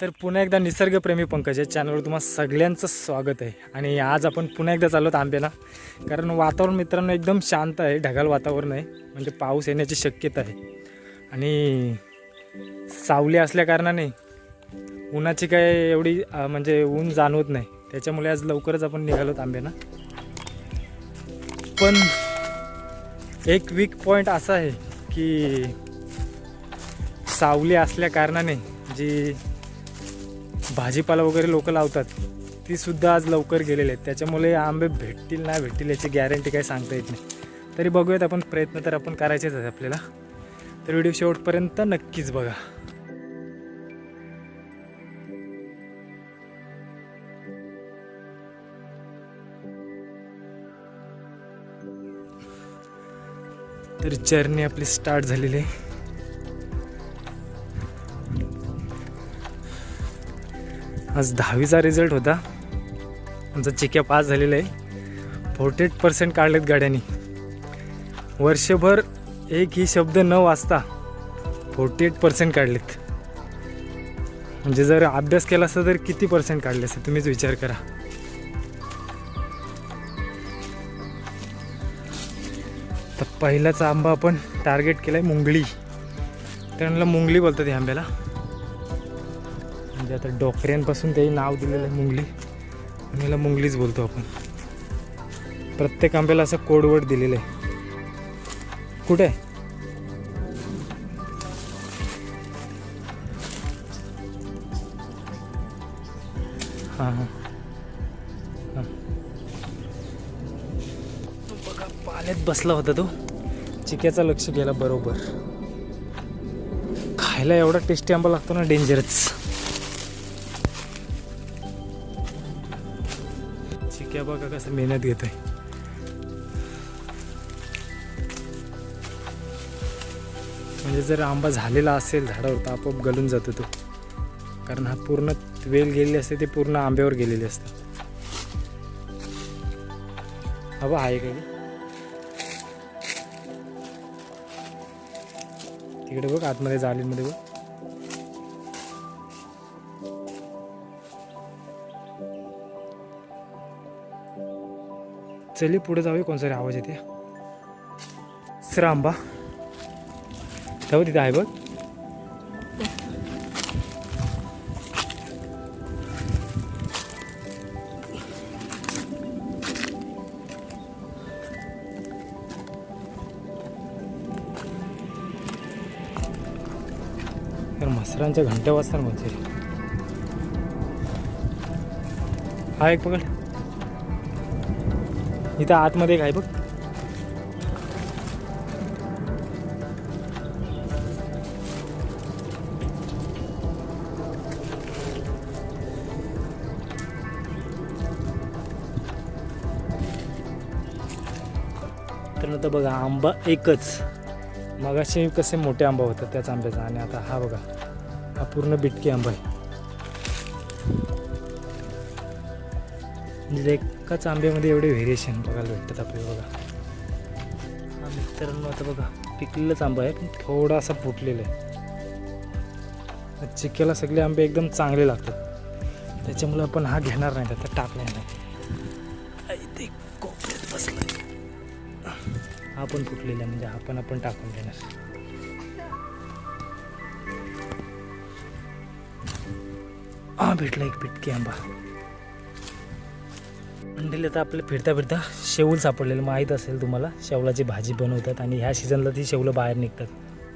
तर पुन्हा एकदा निसर्गप्रेमी पंकज या चॅनलवर तुम्हाला सगळ्यांचं स्वागत आहे. आणि आज आपण पुन्हा एकदा चाललो आहोत आंब्याला. कारण वातावरण मित्रांनो एकदम शांत आहे ढगाळ वातावरण आहे. म्हणजे पाऊस येण्याची शक्यता आहे. आणि सावली असल्याकारणाने उन्हाची काय एवढी म्हणजे ऊन जाणवत नाही. त्याच्यामुळे आज लवकरच आपण निघालो आहोत आंब्याला. पण एक वीक पॉईंट असा आहे की सावली असल्या कारणाने जी भाजीपाला वगैरे लोक लावतात ती सुद्धा आज लवकर गेलेले आहेत. त्याच्यामुळे आंबे भेटतील नाही भेटतील याची गॅरंटी काही सांगता येत नाही. तरी बघूयात आपण प्रयत्न तर आपण करायचेच आहेत आपल्याला. तर व्हिडिओ शेवटपर्यंत नक्कीच बघा. तर जर्नी आपली स्टार्ट झालेली आहे. आज दहावीचा रिझल्ट होता. आमचा चिक्या पास झालेला आहे. फोर्टी एट पर्सेंट काढलेत गाड्यांनी. वर्षभर एक ही शब्द न वाचता फोर्टी एट पर्सेंट काढलेत. म्हणजे जर अभ्यास केला असता तर किती पर्सेंट काढले असते? तुम्हीच विचार करा. तर पहिल्याचा आंबा आपण टार्गेट केला आहे मुंगळी. त्यांना मुंगली बोलतात या आंब्याला. म्हणजे आता डोकऱ्यांपासून त्याही नाव दिलेलं आहे मुंगली. आणि मुंगलीच बोलतो आपण. प्रत्येक आंब्याला असं कोडवट दिलेलं आहे. कुठे? आहे हां हां. हां. बघा पाण्यात बसला होता तो. चिक्याचा लक्ष गेला बरोबर. खायला एवढा टेस्टी आंबा लागतो ना डेंजरच चिक्या बघा कसं मेहनत घेतोय. म्हणजे जर आंबा झालेला असेल झाडावर तर आपोआप गलून जातो तो. कारण हा पूर्ण वेल गेलेली असते ते पूर्ण आंब्यावर गेलेली असते. हवा आहे का तिकडे बघ आतमध्ये जाळीमध्ये बघ. चली पुढे जाऊया कोणचा रे आवाज येते. सर आंबा जाऊ तिथे आहे बघ. तर मसरांच्या घंट्या वाजतात म्हणजे हा एक पकड. इथं आतमध्ये काय आहे बघ. तर नंतर बघा आंबा एकच. मगाशी कसे मोठे आंबा होता त्याच आंब्याचा. आणि आता हा बघा हा पूर्ण बिटकी आंबा आहे. म्हणजे एकाच आंब्यामध्ये एवढे व्हेरिएशन बघायला भेटतात आपल्याला बघा. हा मित्रांनो आता बघा पिकलेलाच आंबा आहे पण थोडासा फुटलेला आहे. चिक्याला सगळे आंबे एकदम चांगले लागतात. त्याच्यामुळे आपण हा घेणार नाही आता टाकणार नाही. ते कोपऱ्यात बसलाय हा पण फुटलेला आहे म्हणजे हा पण आपण टाकून देणार. हा भेटला एक पिटकी आंबा. मंडळी आता आपल्या फिरता फिरता शेऊल सापडलेलं माहीत असेल तुम्हाला. शेवलाची भाजी बनवतात आणि ह्या सीझनला ती शेवलं बाहेर निघतात.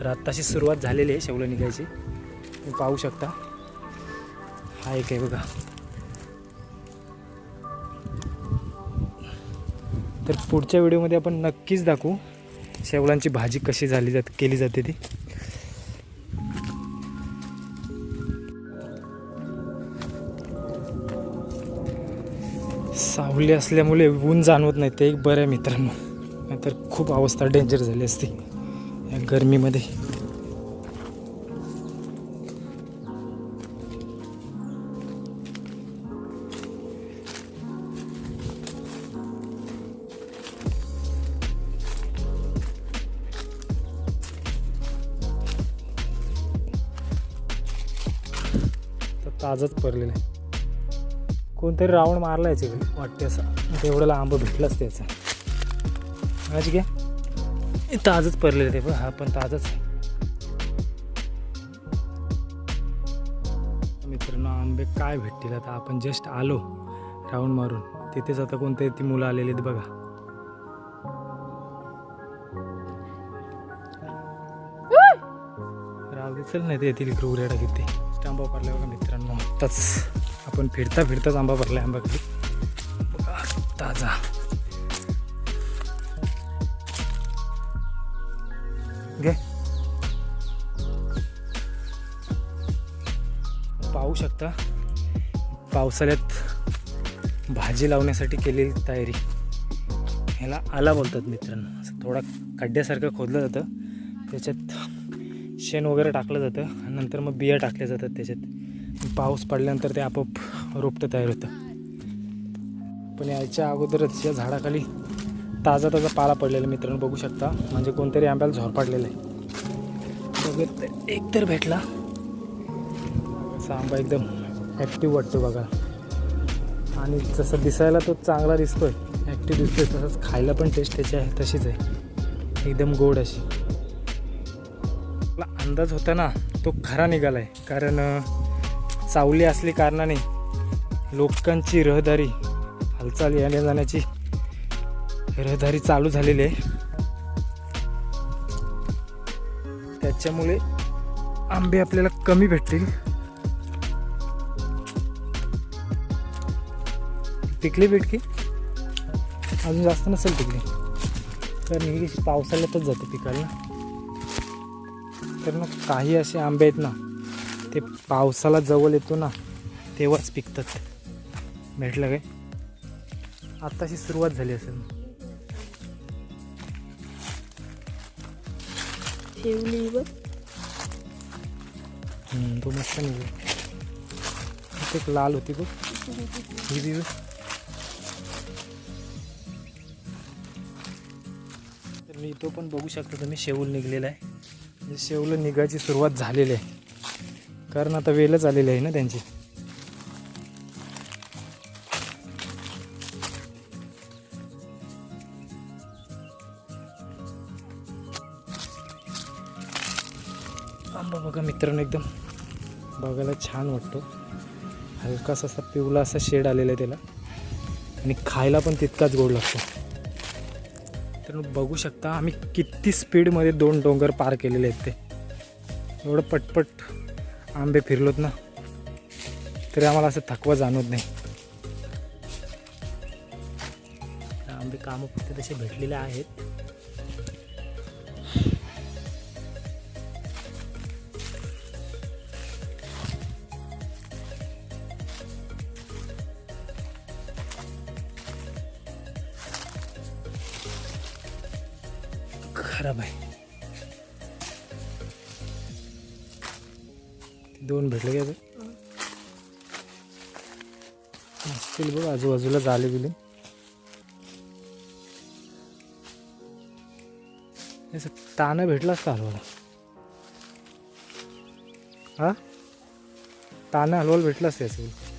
तर आत्ताशी सुरुवात झालेली आहे शेवलं निघायची. तुम्ही पाहू शकता. हा एक आहे बघा. तर पुढच्या व्हिडिओमध्ये आपण नक्कीच दाखवू शेवलांची भाजी कशी झाली जात केली जाते ती. सावली असल्यामुळे ऊन जाणवत नाही. ते एक बऱ्या मित्रांनो. नाहीतर खूप अवस्था डेंजर झाली असती. या गरमीमध्ये. तर ताजच पडलेलं आहे. कोणतरी राऊंड मारला याच्याकडे वाटते असं. तेवढ्याला आंबा भेटलाच त्याचा. आज घ्या ताजच पडलेलं ते बघ हा पण ताजच आहे. मित्रांनो आंबे काय भेटतील आता? आपण जस्ट आलो राऊंड मारून. तिथेच आता कोणते ती मुलं आलेली आहेत बघा. राव दिसेल नाही ते येतील क्रुरेडा किती. किती आंबा पडला बघा मित्रांनो. आत्ताच आपण फिरता फिरताच आंबा पडला आंबाकडे बघा ताजा. घे. पाहू शकता पावसाळ्यात भाजी लावण्यासाठी केलेली तयारी. ह्याला आला बोलतात मित्रांनो. असं थोडा खड्ड्यासारखं खोदलं जातं. त्याच्यात शेण वगैरे टाकलं जातं नंतर मग बिया टाकल्या जातात त्याच्यात. पाऊस पडल्यानंतर ते आपोआप रोपटं तयार होतं. पण याच्या अगोदरच या झाडाखाली ताजा ताजा पाला पडलेला मित्रांनो बघू शकता. म्हणजे कोणतरी आंब्याला झोर पाडलेलं आहे. बघत एक तर भेटला. असा आंबा एकदम ॲक्टिव्ह वाटतो बघा. आणि जसं दिसायला तो चांगला दिसतोय ॲक्टिव्ह दिसतोय तसंच खायला पण टेस्ट त्याची आहे तशीच आहे. एकदम गोड अशी. अंदाज होता ना तो खरा निघाला आहे कारण सावली असली कारणाने लोकांची रहदारी हालचाल येण्या जाण्याची रहदारी चालू झालेली आहे. त्याच्यामुळे आंबे आपल्याला कमी भेटतील. पिकली भेटकी अजून जास्त नसेल टिकली कारण ही पावसाळ्यातच जाते पिकाला. तर मग काही असे आंबे आहेत ना ते पावसाला जवळ येतो ना तेव्हाच पिकतात. भेटलं काय? आत्ताशी सुरुवात झाली असेल. ठेवली तो मस्त निघेल. इथे एक लाल होती बघ. ही बी. तर मी तो पण बघू शकता तुम्ही शेवल निघलेला आहे. शेवलं निघायची सुरुवात झालेली आहे. कारण आता वेलच आलेली आहे ना त्यांची. आंबा बघा मित्रांनो एकदम बघायला छान वाटतो. हलकासा असा पिवला असा शेड आलेला आहे त्याला. आणि खायला पण तितकाच गोड लागतो. तर बघू शकता आम्ही किती स्पीडमध्ये दोन डोंगर पार केलेले आहेत ते. एवढं पटपट आंबे फिरलोत ना तरी आम्हाला असं थकवा जाणवत नाही. आंबे कामं फक्त तसे भेटलेले आहेत. खराब आहे. दोन भेटले का असतील बघ आजूबाजूला झाले बिले. असं तानं भेटलाच का हलवाला? हा? तानं हलवायला भेटलाच त्याचं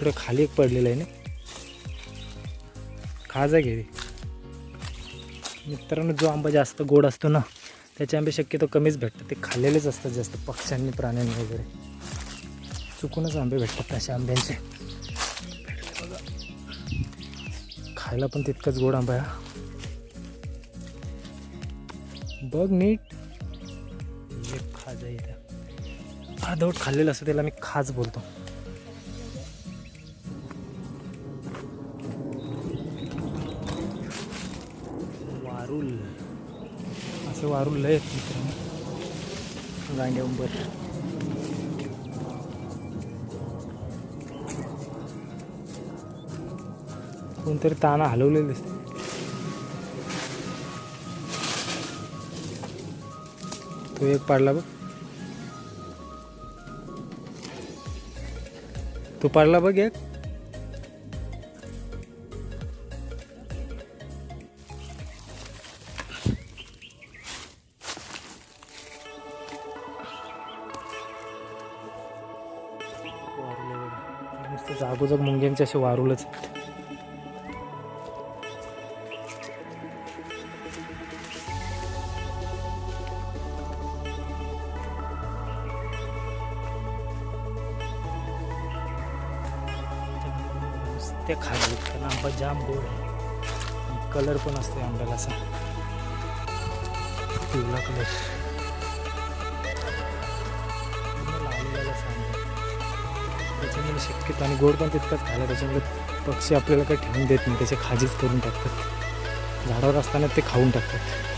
इकडं खाली एक पडलेलं आहे ना. खाजा घे मित्रांनो जो आंबा जास्त गोड असतो ना त्याचे आंबे शक्यतो कमीच भेटतात. ते खाल्लेलेच असतात जास्त पक्ष्यांनी प्राण्यांनी वगैरे. चुकूनच आंबे भेटतात अशा आंब्यांचे. खायला पण तितकाच गोड आंबा आहे. हा. बघ नीट. एक खाजा इथं. अर्धवट खाल्लेलं असतं त्याला मी खाज बोलतो. असे वारू लय आहेत मित्रांनो. गांड्या उंबर. कोणतरी ताना हलवलेले दिसते तो एक पाडला बघ. तो पाडला बघ एक. जागोजाग मुंग्यांचे असे वारुलच आहेत ते खाली त्याला आंबा जाम गोड आहे. कलर पण असतो आंब्याला असा पिवळा कलर लावलेला असा आंबा. त्याच्यामुळे शक्यतो आणि गोड पण तितकाच खायला त्याच्यामुळे पक्षी आपल्याला काही ठेवून देत नाही त्याचे खाजीच करून टाकतात. झाडावर असताना ते खाऊन टाकतात.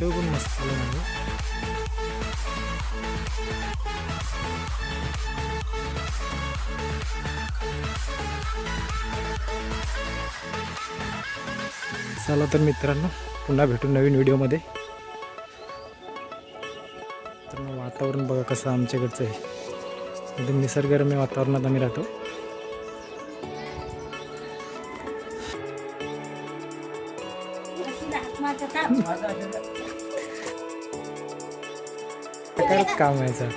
त्याच्यावर पण मस्त आलं म्हणजे. चला तर मित्रांनो पुन्हा भेटू नवीन व्हिडिओमध्ये. तर मग वातावरण बघा कसं आमच्याकडचं आहे. एकदम निसर्गरम्य वातावरणात आम्ही राहतो. काय काम आहे सर?